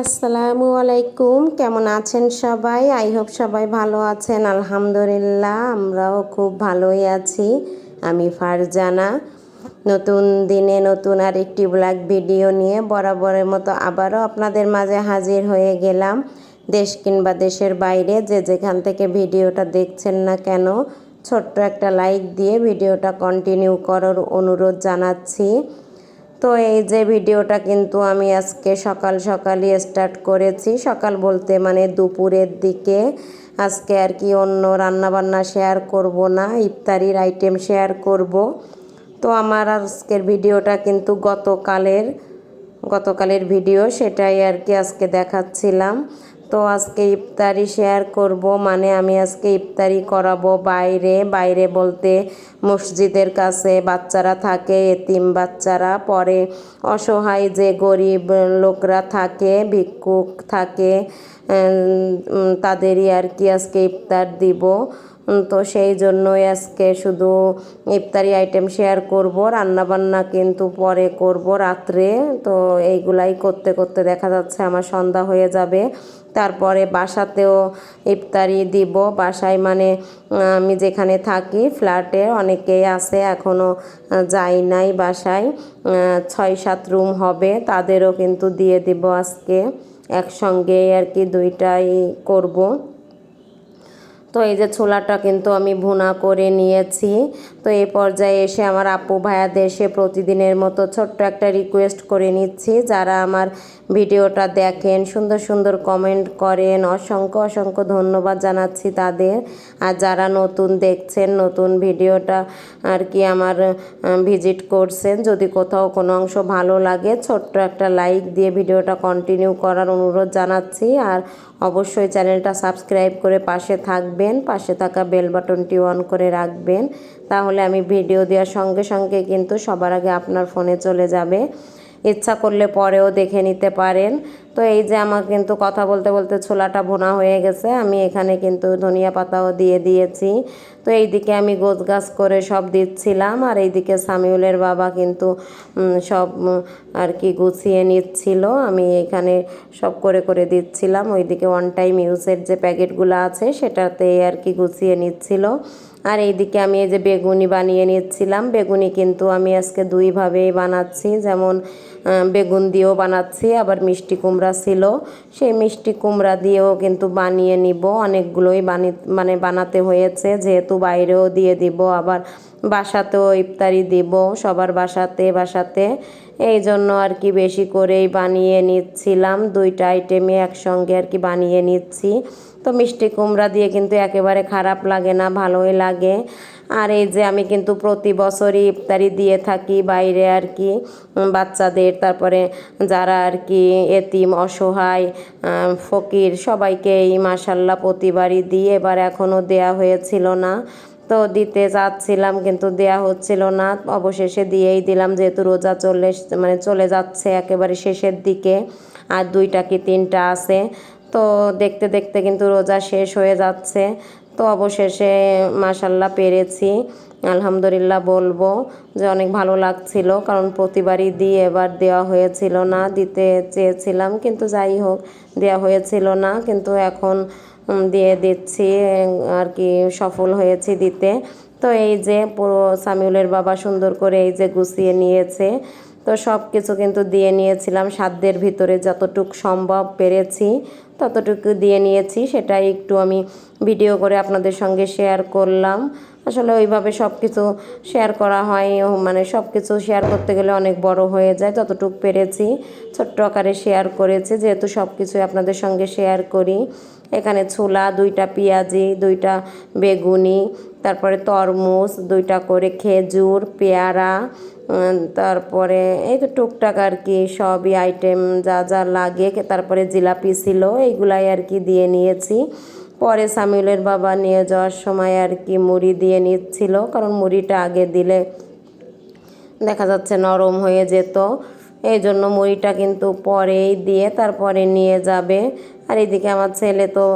আসসালামু আলাইকুম। কেমন আছেন সবাই? আই হোপ সবাই ভালো আছেন। আলহামদুলিল্লাহ, আমরাও খুব ভালোই আছি। আমি ফারজানা। নতুন দিনে নতুন আর একটি ব্লগ ভিডিও নিয়ে বরাবরের মতো আবারও আপনাদের মাঝে হাজির হয়ে গেলাম। দেশ কিংবা দেশের বাইরে যে যেখান থেকে ভিডিওটা দেখছেন না কেন, ছোট্ট একটা লাইক দিয়ে ভিডিওটা কন্টিনিউ করার অনুরোধ জানাচ্ছি। তো এই যে ভিডিওটা কিন্তু আমি আজকে সকাল সকালই স্টার্ট করেছি। সকাল বলতে মানে দুপুরের দিকে আজকে আর কি অন্য রান্নাবান্না শেয়ার করব না, ইফতারির আইটেম শেয়ার করব। তো আমার আজকের ভিডিওটা কিন্তু গতকালের গতকালের ভিডিও সেটাই আর কি আজকে দেখাচ্ছিলাম। তো আজকে ইফতারি শেয়ার করব মানে আমি আজকে ইফতারি করাবো বাইরে। বাইরে বলতে মসজিদের কাছে বাচ্চারা থাকে, এতিম বাচ্চারা পরে অসহায় যে গরিব লোকরা থাকে, ভিক্ষুক থাকে তাদেরই আর কি আজকে ইফতার দিব। তো সেই জন্যই আজকে শুধু ইফতারি আইটেম শেয়ার করব, রান্নাবান্না কিন্তু পরে করব রাত্রে। তো এইগুলাই করতে করতে দেখা যাচ্ছে আমার সন্ধ্যা হয়ে যাবে। তারপরে বাসাতেও ইফতারি দিব। বাসায় মানে আমি যেখানে থাকি ফ্ল্যাটে অনেকেই আছে এখনও যাই নাই বাসায়। ছয় সাত রুম হবে, তাদেরও কিন্তু দিয়ে দিব আজকে। একসঙ্গে আর কি দুইটাই করব। তো এই যে ছোলাটা কিন্তু আমি ভুনা করে নিয়েছি। তো এই পর্যায়ে এসে আমার আপু ভাইয়াদের সে প্রতিদিনের মতো ছোট্ট একটা রিকোয়েস্ট করে নিচ্ছি। যারা আমার ভিডিওটা দেখেন, সুন্দর সুন্দর কমেন্ট করেন, অসংখ্য অসংখ্য ধন্যবাদ জানাচ্ছি তাদের। আর যারা নতুন দেখছেন, নতুন ভিডিওটা আর কি আমার ভিজিট করছেন, যদি কোথাও কোনো অংশ ভালো লাগে, ছোট্ট একটা লাইক দিয়ে ভিডিওটা কন্টিনিউ করার অনুরোধ জানাচ্ছি। আর অবশ্যই চ্যানেলটা সাবস্ক্রাইব করে পাশে থাকবেন, পাশে থাকা বেল বাটনটি অন করে রাখবেন। তাহলে আমি ভিডিও দেওয়ার সঙ্গে সঙ্গে কিন্তু সবার আগে আপনার ফোনে চলে যাবে। ইচ্ছা করলে পরেও দেখে নিতে পারেন। তো এই যে আমার কিন্তু কথা বলতে বলতে ছোলাটা ভোনা হয়ে গেছে, আমি এখানে কিন্তু ধনিয়া পাতাও দিয়ে দিয়েছি। তো এইদিকে আমি গোছ গাছ করে সব দিচ্ছিলাম আর এইদিকে সামিউলের বাবা কিন্তু সব আর কি গুছিয়ে নিচ্ছিল। আমি এখানে সব করে করে দিচ্ছিলাম। ওইদিকে ওয়ান টাইম ইউজের যে প্যাকেটগুলো আছে, সেটাতে আর কি গুছিয়ে নিচ্ছিল। আর এইদিকে আমি এই যে বেগুনি বানিয়ে নিচ্ছিলাম। বেগুনি কিন্তু আমি আজকে দুইভাবেই বানাচ্ছি। যেমন বেগুন দিয়েও বানাচ্ছি, আবার মিষ্টি কুমড়া ছিল। সেই মিষ্টি কুমড়া দিয়েও কিন্তু বানিয়ে নিব। অনেকগুলোই বানি মানে বানাতে হয়েছে, যেহেতু বাইরেও দিয়ে দিব, আবার বাসাতেও ইফতারি দিব সবার বাসাতে বাসাতে। এই জন্য আর কি বেশি করেই বানিয়ে নিচ্ছিলাম। দুইটা আইটেমে একসঙ্গে আর কি বানিয়ে নিচ্ছি। তো মিষ্টি কুমড়া দিয়ে কিন্তু একেবারে খারাপ লাগে না, ভালোই লাগে। আর এই যে আমি কিন্তু প্রতি বছরই ইফতারি দিয়ে থাকি বাইরে আর কি বাচ্চাদের, তারপরে যারা আর কি এতিম, অসহায় ফকির সবাইকে এই মাসাল্লাহ প্রতিবারই দিয়ে এবার এখনও দেয়া হয়েছিল না, তো দিতে চাচ্ছিলাম কিন্তু দেয়া হচ্ছিল না। অবশেষে দিয়েই দিলাম, যেহেতু রোজা চলে মানে চলে যাচ্ছে একেবারে শেষের দিকে, আর দুইটা কি তিনটা আছে, তো দেখতে দেখতে কিন্তু রোজা শেষ হয়ে যাচ্ছে। তো অবশেষে মাসাল্লাহ পেরেছি। আলহামদুলিল্লাহ বলব যে অনেক ভালো লাগছিল, কারণ প্রতিবারই দিয়ে এবার দেওয়া হয়েছিল না, দিতে চেয়েছিলাম, কিন্তু যাই হোক, দেওয়া হয়েছিল না, কিন্তু এখন দিয়ে দিচ্ছি, আর কি, সফল হয়েছি দিতে। তো এই যে পুরো সামিউলের বাবা সুন্দর করে এই যে গুছিয়ে নিয়েছে তো সব কিছু কিন্তু দিয়ে নিয়েছিলাম। সাধ্যের ভিতরে যতটুক সম্ভব পেরেছি, ততটুকু দিয়ে নিয়েছি। সেটাই একটু আমি ভিডিও করে আপনাদের সঙ্গে শেয়ার করলাম। আসলে ওইভাবে সব কিছু শেয়ার করা হয় মানে সব কিছু শেয়ার করতে গেলে অনেক বড় হয়ে যায় যতটুকু পেরেছি। ছোট্ট আকারে শেয়ার করেছি, যেহেতু সব কিছু আপনাদের সঙ্গে শেয়ার করি। এখানে ছোলা, দুইটা পেঁয়াজি, দুইটা বেগুনি, তারপরে তরমুজ, দুইটা করে খেজুর, পেয়ারা তারপরে এই তো টুকটাক আর কি, সবই আইটেম যা যা লাগে। তারপরে জিলাপি ছিল, এইগুলাই আর কি দিয়ে নিয়েছি। পরে সামিউলের বাবা নিয়ে যাওয়ার সময় আর কি মুড়ি দিয়ে নিচ্ছিল, কারণ মুড়িটা আগে দিলে দেখা যাচ্ছে নরম হয়ে যেত। এই জন্য মুড়িটা কিন্তু পরেই দিয়ে তারপরে নিয়ে যাবে। আর এদিকে আমার ছেলে তো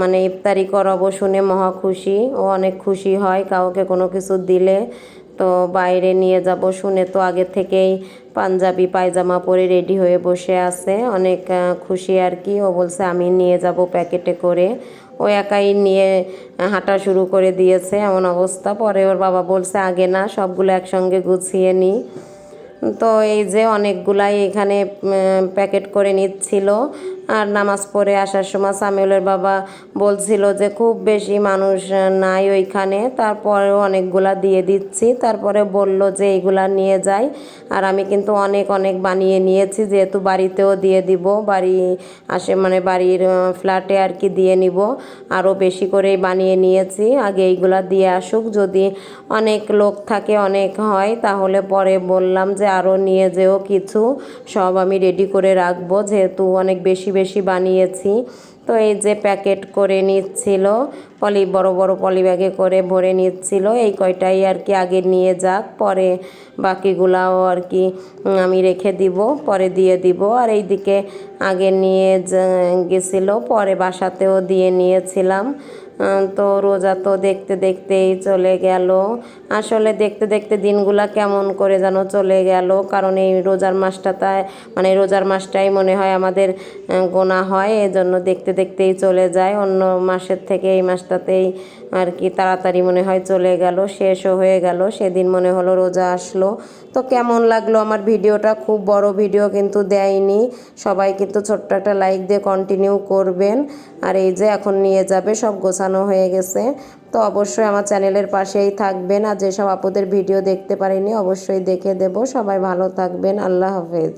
মানে ইফতারি করাবো শুনে মহা খুশি, ও অনেক খুশি হয়, কাউকে কোনো কিছু দিলে। তো বাইরে নিয়ে যাব। শুনে তো আগে থেকেই পাঞ্জাবি, পায়জামা পরে রেডি হয়ে বসে আছে। অনেক খুশি আর কি। ও বলছে, আমি নিয়ে যাব প্যাকেটে করে। ও একাই নিয়ে হাঁটা শুরু করে দিয়েছে এমন অবস্থা। পরে ওর বাবা বলছে, আগে না, সবগুলো একসঙ্গে গুছিয়ে নিই তো এই যে অনেকগুলাই এখানে প্যাকেট করে নিচ্ছিল। আর নামাজ পড়ে আসার সময় সামিউলের বাবা বলছিল যে খুব বেশি মানুষ নাই ওইখানে। তারপরেও অনেকগুলা দিয়ে দিচ্ছি। তারপরে বলল যে এইগুলা নিয়ে যাই। আর আমি কিন্তু অনেক অনেক বানিয়ে নিয়েছি। যেহেতু বাড়িতেও দিয়ে দিব, বাড়ি আসে মানে বাড়ির ফ্ল্যাটে আর কি দিয়ে নিব। আরও বেশি করেই বানিয়ে নিয়েছি। আগে এইগুলা দিয়ে আসুক। যদি অনেক লোক থাকে, অনেক হয়, তাহলে পরে বললাম যে আরও নিয়ে যেও কিছু। সব আমি রেডি করে রাখব। যেহেতু অনেক বেশি বেশি বানিয়েছি। তো এই যে প্যাকেট করে নিচ্ছিল, পলি, বড় বড় পলি ব্যাগে করে ভরে নিচ্ছিল, এই কয়টাই আর কি আগে নিয়ে যাক, পরে বাকিগুলাও আর কি আমি রেখে দিব, পরে দিয়ে দিব। আর এই দিকে আগে নিয়ে গেছিল, পরে বাসাতেও দিয়ে নিয়েছিলাম। তো রোজা তো দেখতে দেখতেই চলে গেল। আসলে দেখতে দেখতে দিনগুলা কেমন করে যেন চলে গেল। কারণ এই রোজার মাসটাতে মানে রোজার মাসটাই মনে হয় আমাদের গোনা হয়, এজন্য দেখতে দেখতেই চলে যায়। অন্য মাসের থেকে এই মাসটাতেই আর কি তাড়াতাড়ি মনে হয় চলে গেল, শেষও হয়ে গেল। সেদিন মনে হলো রোজা আসলো। তো কেমন লাগল আমার ভিডিওটা? খুব বড় ভিডিও কিন্তু দেয়নি। সবাই কিন্তু ছোট্ট একটা লাইক দিয়ে কন্টিনিউ করবেন। আর এই যে এখন নিয়ে যাবে সব গোছানো হয়ে গেছে। তো অবশ্যই আমার চ্যানেলের পাশেই থাকবেন। আর যেসব আপুদের ভিডিও দেখতে পারিনি, অবশ্যই দেখে দেব। সবাই ভালো থাকবেন। আল্লাহ হাফেজ।